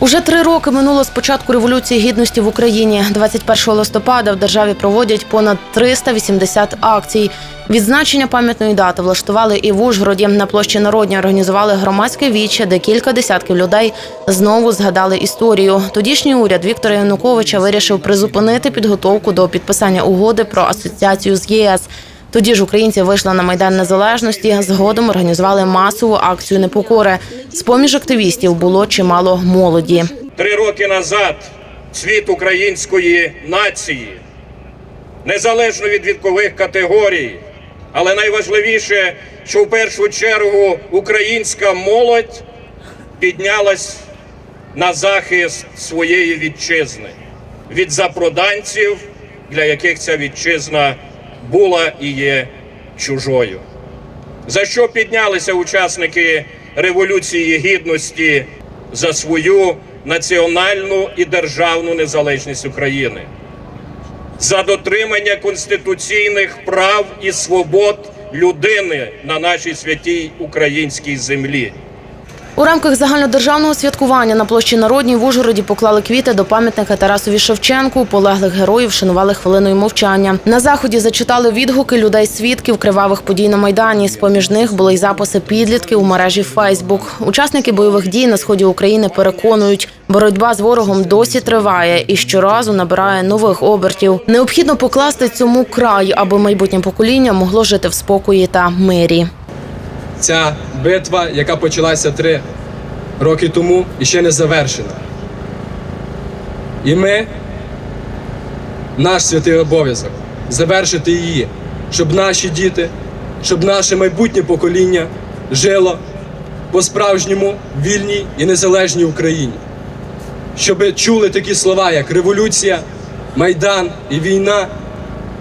Уже три роки минуло з початку революції гідності в Україні. 21 листопада в державі проводять понад 380 акцій. Відзначення пам'ятної дати влаштували і в Ужгороді. На площі Народній організували громадське віче, де кілька десятків людей знову згадали історію. Тодішній уряд Віктора Януковича вирішив призупинити підготовку до підписання угоди про асоціацію з ЄС. Тоді ж українці вийшли на майдан незалежності. Згодом організували масову акцію непокори. З поміж активістів було чимало молоді. Три роки назад світ української нації, незалежно від вікових категорій, але найважливіше, що в першу чергу українська молодь піднялась на захист своєї вітчизни від запроданців, для яких ця вітчизна була і є чужою. За що піднялися учасники Революції Гідності за свою національну і державну незалежність України, за дотримання конституційних прав і свобод людини на нашій святій українській землі. У рамках загальнодержавного святкування на площі Народній в Ужгороді поклали квіти до пам'ятника Тарасові Шевченку. Полеглих героїв вшанували хвилиною мовчання. На заході зачитали відгуки людей свідків кривавих подій на майдані. З поміж них були й записи підлітків у мережі Фейсбук. Учасники бойових дій на сході України переконують, боротьба з ворогом досі триває і щоразу набирає нових обертів. Необхідно покласти цьому край, аби майбутнє покоління могло жити в спокої та мирі. Ця битва, яка почалася три роки тому, і ще не завершена. І ми, наш святий обов'язок завершити її, щоб наші діти, щоб наше майбутнє покоління жило по-справжньому вільній і незалежній Україні. Щоб чули такі слова, як революція, майдан і війна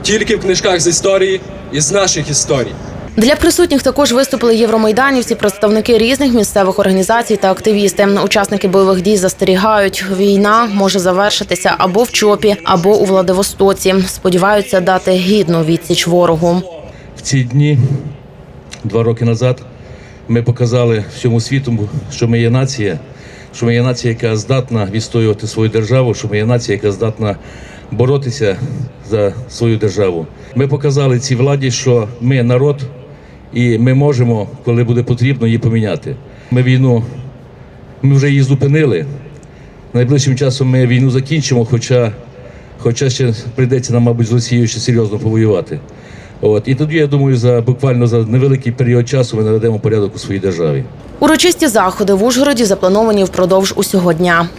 тільки в книжках з історії і з наших історій. Для присутніх також виступили євромайданівці, представники різних місцевих організацій та активісти. Учасники бойових дій застерігають, війна може завершитися або в чопі, або у Владивостоці. Сподіваються дати гідну відсіч ворогу. В ці дні, два роки назад, ми показали всьому світу, що ми є нація, що ми є нація, яка здатна відстоювати свою державу, що ми є нація, яка здатна боротися за свою державу. Ми показали цій владі, що ми народ, і ми можемо, коли буде потрібно, її поміняти. Ми війну, ми вже її зупинили. Найближчим часом ми війну закінчимо, хоча, хоча ще прийдеться нам, мабуть, з Росією ще серйозно повоювати. От і тоді я думаю, за буквально за невеликий період часу ми наведемо порядок у своїй державі. Урочисті заходи в Ужгороді заплановані впродовж усього дня.